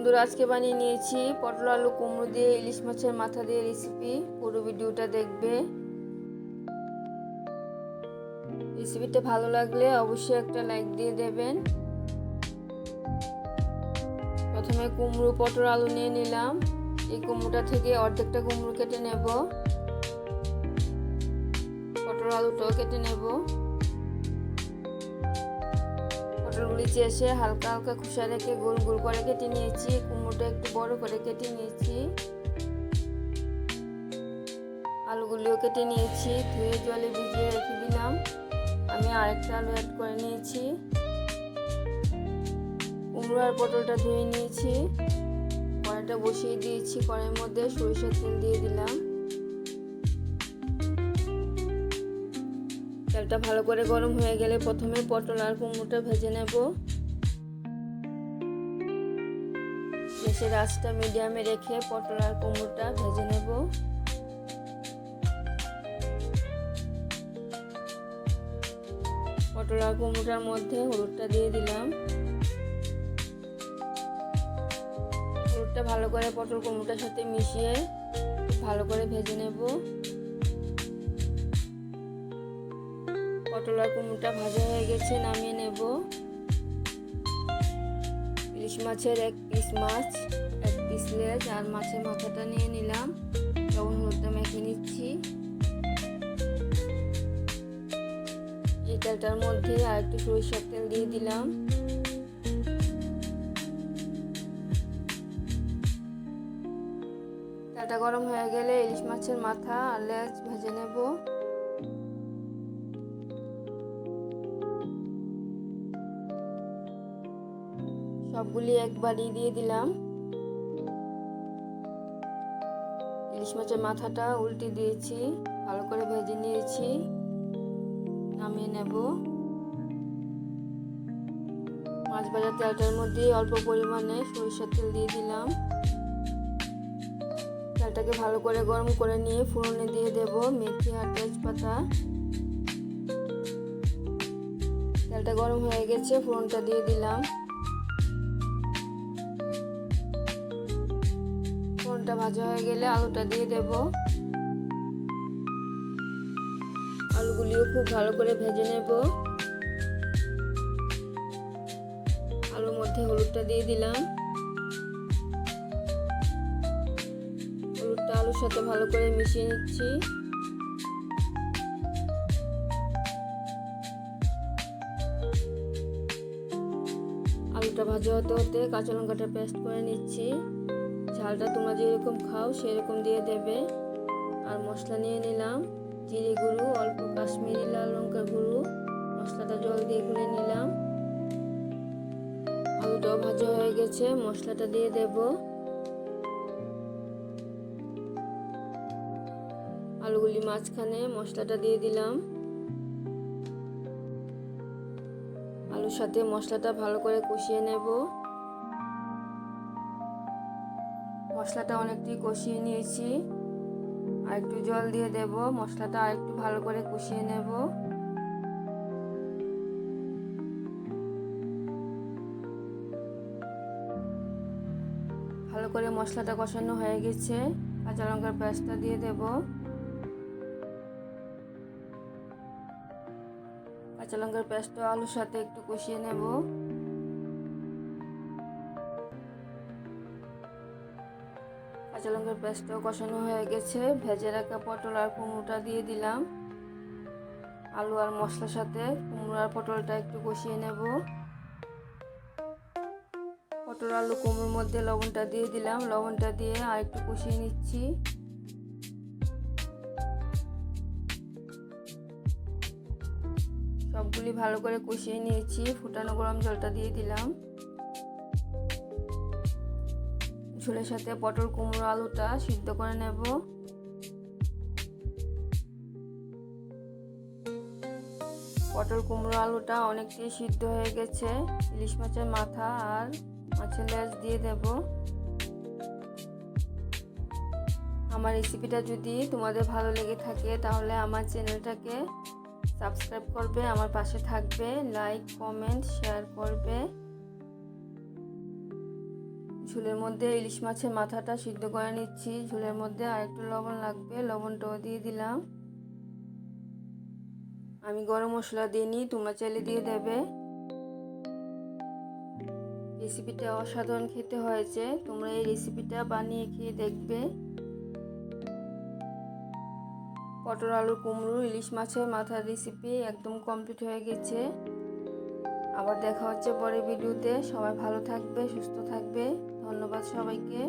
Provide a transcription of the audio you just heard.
বন্ধুরা, আজকে বানিয়ে নিয়েছি পটল আলু কুমড়ো দিয়ে, ইলিশ মাছের মাথা দিয়ে রেসিপি পুরো ভিডিওটা দেখবে। রেসিপিটা ভালো লাগলে অবশ্যই একটা লাইক দিয়ে দেবেন। প্রথমে কুমড়ো, পটল আলু নিয়ে নিলাম। এই কুমড়োটা থেকে অর্ধেকটা কুমড়ো কেটে নেব। পটল আলুটাও কেটে নেব। পটলগুলি চেষে হালকা হালকা খুশা রেখে গোল গোল করে কেটে নিয়েছি, কুমড়োটা একটু বড় করে কেটে নিয়েছি। আলুগুলিও কেটে নিয়েছি, ধুয়ে জলে ভিজিয়ে রেখে দিলাম। আমি আরেকটা আলু অ্যাড করে নিয়েছি। কুমড়ো আর পটলটা ধুয়ে নিয়েছি। কড়াইটা বসিয়ে দিয়েছি, কড়াইয়ের মধ্যে সরিষার তেল দিয়ে দিলাম। তেলটা ভালো করে গরম হয়ে গেলে প্রথমে পটল আর কুমড়োটা ভেজে নেব। গ্যাসের আঁচটা মিডিয়ামে রেখে পটল আর কুমড়োটা ভেজে নেব। পটল আর কুমড়োটার মধ্যে হলুদটা দিয়ে দিলাম। হলুদটা ভালো করে পটল কুমড়োটার সাথে মিশিয়ে ভালো করে ভেজে নেব। পটল আর কুমড়োটা ভাজা হয়ে গেছে, নামিয়ে নেব। ইলিশ মাছের এক পিস মাছ, এক পিস লেজ, আর মাছের মাথাটা নিয়ে নিলাম। লবণ হলুদটা মেখে নিচ্ছি। তেলটার মধ্যে আর একটু সরিষার তেল দিয়ে দিলাম। তেলটা গরম হয়ে গেলে ইলিশ মাছের মাথা আর লেজ ভেজে নেব। সবগুলি একবারই দিয়ে দিলাম। ইলিশ মাছের মাথাটা উল্টে দিয়েছি, ভালো করে ভেজে নিয়েছি, নামিয়ে নেব। মাছ ভাজার তেলটার মধ্যে অল্প পরিমাণে সরিষার তেল দিয়ে দিলাম। তেলটাকে ভালো করে গরম করে নিয়ে ফোড়নে দিয়ে দেব মেথি আর তেজপাতা। তেলটা গরম হয়ে গেছে ফোড়নটা দিয়ে দিলাম। ভাজা হয়ে গেলে আলুটা দিয়ে দেব। আলুগুলিও খুব ভালো করে ভেজে নেব। আলুর মধ্যে হলুদটা দিয়ে দিলাম। হলুদটা আলুর সাথে ভালো করে মিশিয়ে নিচ্ছি। আলুটা ভাজা হতে হতে কাঁচা লঙ্কাটা পেস্ট করে নিচ্ছি। ঝালটা তোমরা যেরকম খাও সেরকম দিয়ে দেবে। আর মশলা নিয়ে নিলাম। জিরে গুঁড়ো, অল্প কাশ্মীরি লাল লঙ্কা গুঁড়ো, মশলাটা জল দিয়ে গুলে নিলাম। আলুটাও ভাজা হয়ে গেছে, মশলাটা দিয়ে দেব। আলুগুলি মাঝখানে মশলাটা দিয়ে দিলাম। আলুর সাথে মশলাটা ভালো করে কষিয়ে নেব। মশলাটা অনেকটাই কষিয়ে নিয়েছি। আর একটু জল দিয়ে দেব। মশলাটা আর একটু ভালো করে কষিয়ে নেব। ভালো করে মশলাটা কষানো হয়ে গেছে। কাঁচা লঙ্কার পেঁয়াজটা দিয়ে দেব। কাঁচা লঙ্কার পেঁয়াজটা আলুর সাথে একটু কষিয়ে নেব। কাঁচা লঙ্কার পেস্টটাও কষানো হয়ে গেছে। ভেজে রাখা পটল আর কুমড়োটা দিয়ে দিলাম। আলু আর মশলার সাথে কুমড়ো আর পটলটা একটু কষিয়ে নেব। পটল, আলু, কুমড়োর মধ্যে লবণটা দিয়ে দিলাম। লবণটা দিয়ে আর একটু কষিয়ে নিচ্ছি। সবগুলি ভালো করে কষিয়ে নিয়েছি। ফুটানো গরম জলটা দিয়ে দিলাম। ঝোলের সাথে পটল কুমড়ো আলুটা সিদ্ধ করে নেব। পটল কুমড়ো আলুটা অনেকটাই সিদ্ধ হয়ে গেছে। ইলিশ মাছের মাথা আর মাছের লেজ দিয়ে দেব। আমার রেসিপিটা যদি তোমাদের ভালো লেগে থাকে তাহলে আমার চ্যানেলটাকে সাবস্ক্রাইব করবে, আমার পাশে থাকবে, লাইক, কমেন্ট, শেয়ার করবে। ঝোলের মধ্যে ইলিশ মাছের মাথাটা সিদ্ধ করে নিচ্ছি। ঝোলের মধ্যে আর একটু লবণ লাগবে, লবণটাও দিয়ে দিলাম। আমি গরম মশলা দিইনি তোমরা চাইলে দিয়ে দেবে। রেসিপিটা অসাধারণ খেতে হয়েছে, তোমরা এই রেসিপিটা বানিয়ে খেয়ে দেখবে। পটল আলু কুমড়ো, ইলিশ মাছের মাথার রেসিপি একদম কমপ্লিট হয়ে গেছে। আবার দেখা হচ্ছে পরের ভিডিওতে। সবাই ভালো থাকবে সুস্থ থাকবে। ধন্যবাদ সবাইকে।